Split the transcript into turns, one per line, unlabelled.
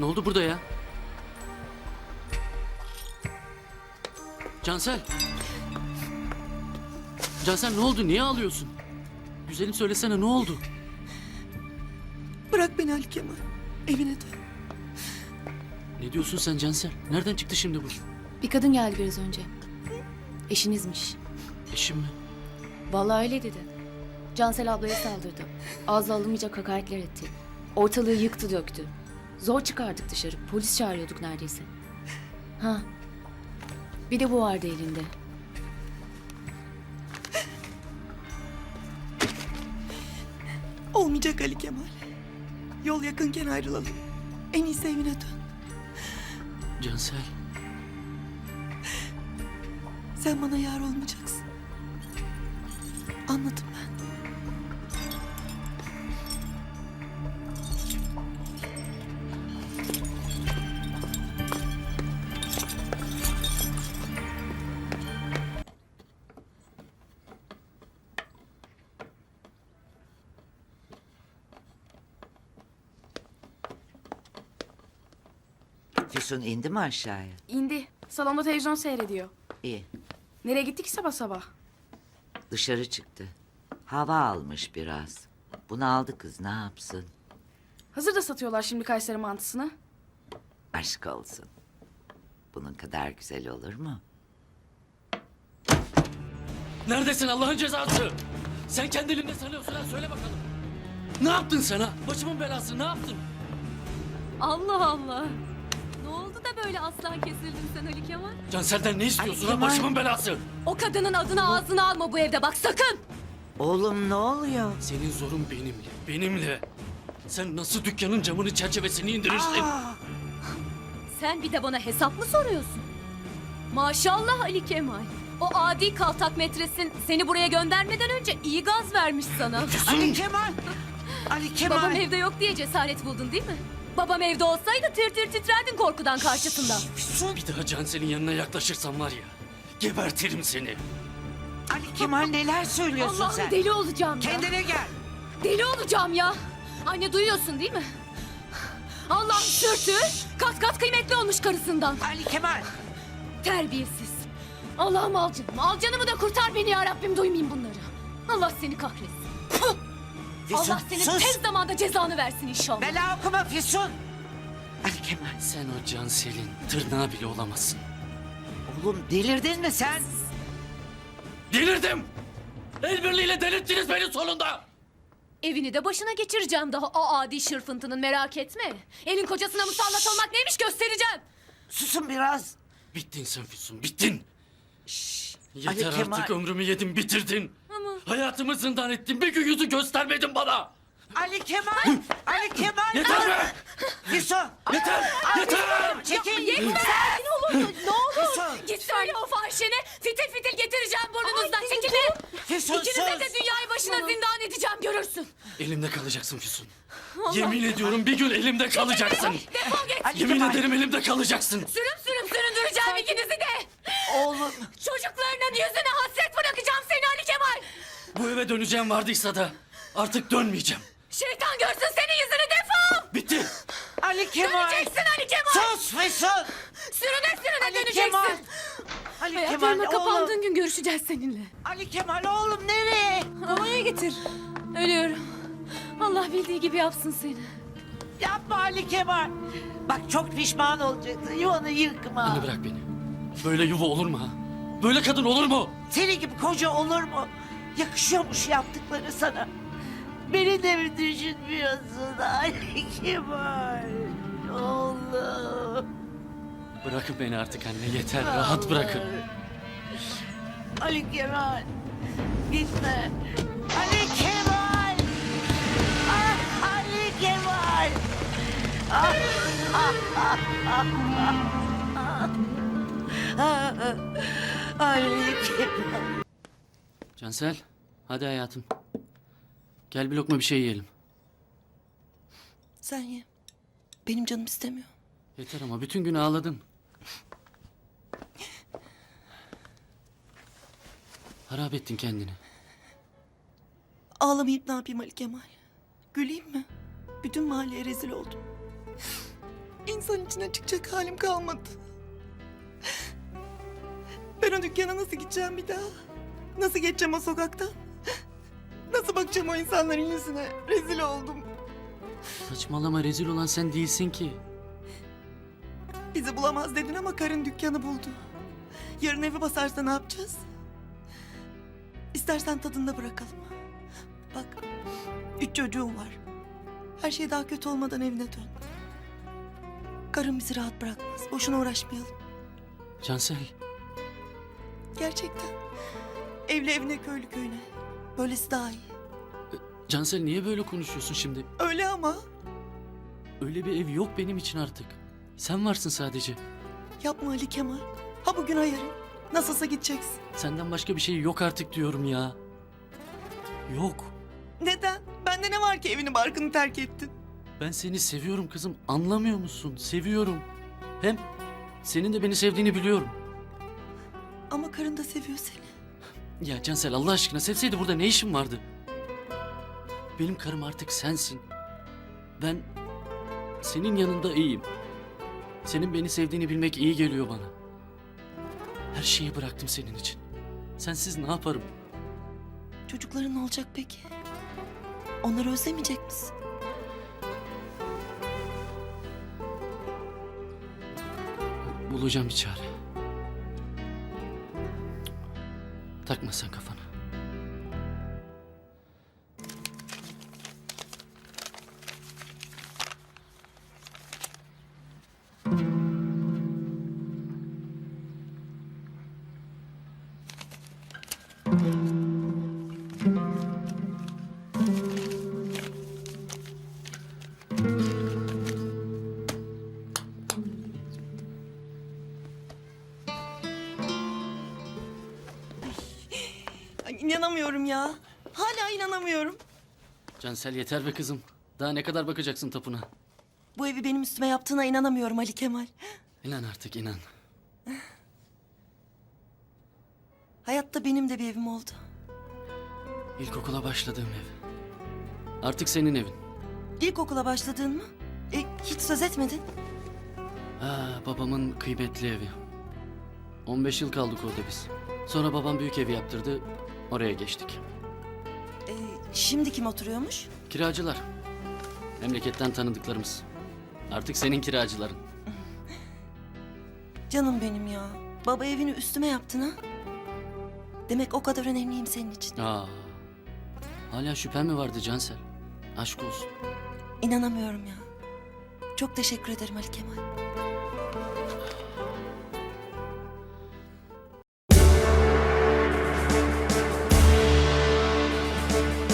Ne oldu burada ya? Cansel. Cansel ne oldu? Niye ağlıyorsun? Güzelim söylesene ne oldu?
Bırak beni Ali Kemal. Evine dön.
Ne diyorsun sen Cansel? Nereden çıktı şimdi bu?
Bir kadın geldi biraz önce. Eşinizmiş.
Eşim mi?
Vallahi öyle dedi. Cansel ablaya saldırdı. Ağzı alınmayacak hakaretler etti. Ortalığı yıktı döktü. Zor çıkardık dışarı. Polis çağırıyorduk neredeyse. Ha. Bir de bu vardı elinde.
Olmayacak Ali Kemal. Yol yakınken ayrılalım. En iyisi evine dön.
Cansel.
Sen bana yar olmayacaksın. Anladım ben.
Füsun indi mi aşağıya?
İndi. Salonda televizyon seyrediyor.
İyi.
Nereye gittik ki sabah sabah?
Dışarı çıktı. Hava almış biraz. Bunu aldı kız ne yapsın?
Hazır da satıyorlar şimdi Kayseri mantısını.
Aşk olsun. Bunun kadar güzel olur mu?
Neredesin Allah'ın cezası? Sen kendi elimde sanıyorsun ha söyle bakalım. Ne yaptın sen ha? Başımın belası ne yaptın?
Allah Allah. Oldu da böyle aslan kesildin sen Ali Kemal?
Cansel'den ne istiyorsun
Ay,
ha?
Kemal.
Başımın belası.
O kadının adını ağzına alma bu evde bak sakın.
Oğlum ne oluyor?
Senin zorun benimle. Benimle. Sen nasıl dükkanın camını çerçevesini indirirsin?
Sen bir de bana hesap mı soruyorsun? Maşallah Ali Kemal. O adi kaltak metresin seni buraya göndermeden önce iyi gaz vermiş sana.
Ali Kemal! Ali Kemal!
Babam evde yok diye cesaret buldun değil mi? Babam evde olsaydı tir tir titrerdin korkudan karşısında.
Füsun!
Bir daha Cansel'in yanına yaklaşırsan var ya. Gebertirim seni.
Ali Kemal neler söylüyorsun
Allah'ım
sen?
deli olacağım ya.
Kendine gel!
Deli olacağım ya. Anne duyuyorsun değil mi? Allah'ım sürtü kat kat kıymetli olmuş karısından.
Ali Kemal!
Terbiyesiz. Allah'ım al canımı. Al canımı da kurtar beni ya Rabbim duymayayım bunları. Allah seni kahretsin.
Füsun
Allah senin
sus!
tez zamanda cezanı versin inşallah.
Bela okuma Füsun! Ali Kemal!
Sen o Cansel'in tırnağı bile olamazsın.
Oğlum delirdin mi sen?
Delirdim. El birliğiyle delirttiniz beni sonunda.
Evini de başına geçireceğim daha o adi şırfıntının merak etme. Elin kocasına musallat olmak neymiş göstereceğim.
Susun biraz.
Bittin sen Füsun bittin. Yeter
Ali Kemal.
artık ömrümü yedin bitirdin. Hayatımı zindan ettin bir gün yüzü göstermedin bana.
Ali Kemal! Ali Kemal!
Yeter be.
Füsun!
Yeter. Yeter.
Çekil!
Yetmez. Ne olur ne olur.
Füsun!
Git söyle o fahişene fitil fitil getireceğim burnunuzdan. Çekilin.
Füsun
İkinize
sus!
de dünyayı başına zindan edeceğim görürsün.
Elimde kalacaksın Füsun. Yemin ediyorum bir gün elimde kalacaksın.
Defol git.
Ali
Yemin
Kemal!
ederim elimde kalacaksın.
Sürüm sürüm süründüreceğim ikinizi de.
Oğlum!
Çocuklarının yüzüne hasret bırakacağım seni Ali Kemal.
Bu eve döneceğim vardıysa da artık dönmeyeceğim.
Şeytan görsün senin yüzünü defol.
Bitti.
Ali Kemal!
Döneceksin Ali Kemal.
Sus Füsun!
Sürüne sürüne
Ali
döneceksin.
Kemal! Ali Kemal
kapandığın
oğlum!
gün görüşeceğiz seninle.
Ali Kemal oğlum nereye?
Babaya getir. Ölüyorum. Allah bildiği gibi yapsın seni.
Yapma Ali Kemal. Bak çok pişman olacaksın. Yuvanı yıkma.
Anne bırak beni. Böyle yuva olur mu ha? Böyle kadın olur mu?
Seni gibi koca olur mu? Yakışıyormuş yaptıkları sana. Beni de mi düşünmüyorsun Ali Kemal? Oğlum.
Bırakın beni artık anne yeter. Rahat bırakın.
Ali Kemal. Gitme. Ali Kemal. Ah, Ali Kemal. Ah, ah, ah, ah, ah, ah. Ali Kemal.
Cansel hadi hayatım. Gel bir lokma bir şey yiyelim.
Sen ye. Benim canım istemiyor.
Yeter ama bütün gün ağladın. Harap ettin kendini.
Ağlamayıp ne yapayım Ali Kemal? Güleyim mi? Bütün mahalleye rezil oldum. İnsan içine çıkacak halim kalmadı. Ben o dükkana nasıl gideceğim bir daha? Nasıl geçeceğim o sokaktan? Nasıl bakacağım o insanların yüzüne? Rezil oldum.
Saçmalama rezil olan sen değilsin ki.
Bizi bulamaz dedin ama karın dükkanı buldu. Yarın evi basarsa ne yapacağız? İstersen tadında bırakalım. Bak, üç çocuğum var. Her şey daha kötü olmadan evine dön. Karın bizi rahat bırakmaz. Boşuna uğraşmayalım.
Cansel
Gerçekten. Evli evine, köylü köyüne. Böylesi daha iyi.
Cansel niye böyle konuşuyorsun şimdi?
Öyle ama
Öyle bir ev yok benim için artık. Sen varsın sadece.
yapma Ali Kemal. Ha bugün ha yarın. Nasılsa gideceksin.
Senden başka bir şey yok artık diyorum ya. Yok.
Neden? Bende ne var ki evini barkını terk ettin?
Ben seni seviyorum kızım. Anlamıyor musun? Seviyorum. Hem senin de beni sevdiğini biliyorum.
Ama karın da seviyor seni.
Ya Cansel Allah aşkına sevseydi burada ne işim vardı? Benim karım artık sensin. Ben senin yanında iyiyim. Senin beni sevdiğini bilmek iyi geliyor bana. Her şeyi bıraktım senin için. Sensiz ne yaparım?
Çocukların ne olacak peki? Onları özlemeyecek misin?
Bulacağım bir çare. Sag mal,
Sankavan, inanamıyorum ya. Hala inanamıyorum.
Cansel yeter be kızım. Daha ne kadar bakacaksın tapuna?
Bu evi benim üstüme yaptığına inanamıyorum Ali Kemal.
İnan artık inan.
Hayatta benim de bir evim oldu.
İlkokula başladığım ev. Artık senin evin.
İlkokula başladığın mı? E, hiç söz etmedin.
Ha, babamın kıymetli evi. 15 yıl kaldık orada biz. Sonra babam büyük evi yaptırdı. Oraya geçtik.
E, şimdi kim oturuyormuş?
Kiracılar. Memleketten tanıdıklarımız. Artık senin kiracıların.
Canım benim ya. Baba evini üstüme yaptın ha? Demek o kadar önemliyim senin için.
Aa. Hala şüphen mi vardı Cansel? Aşk olsun.
İnanamıyorum ya. Çok teşekkür ederim Ali Kemal. thank you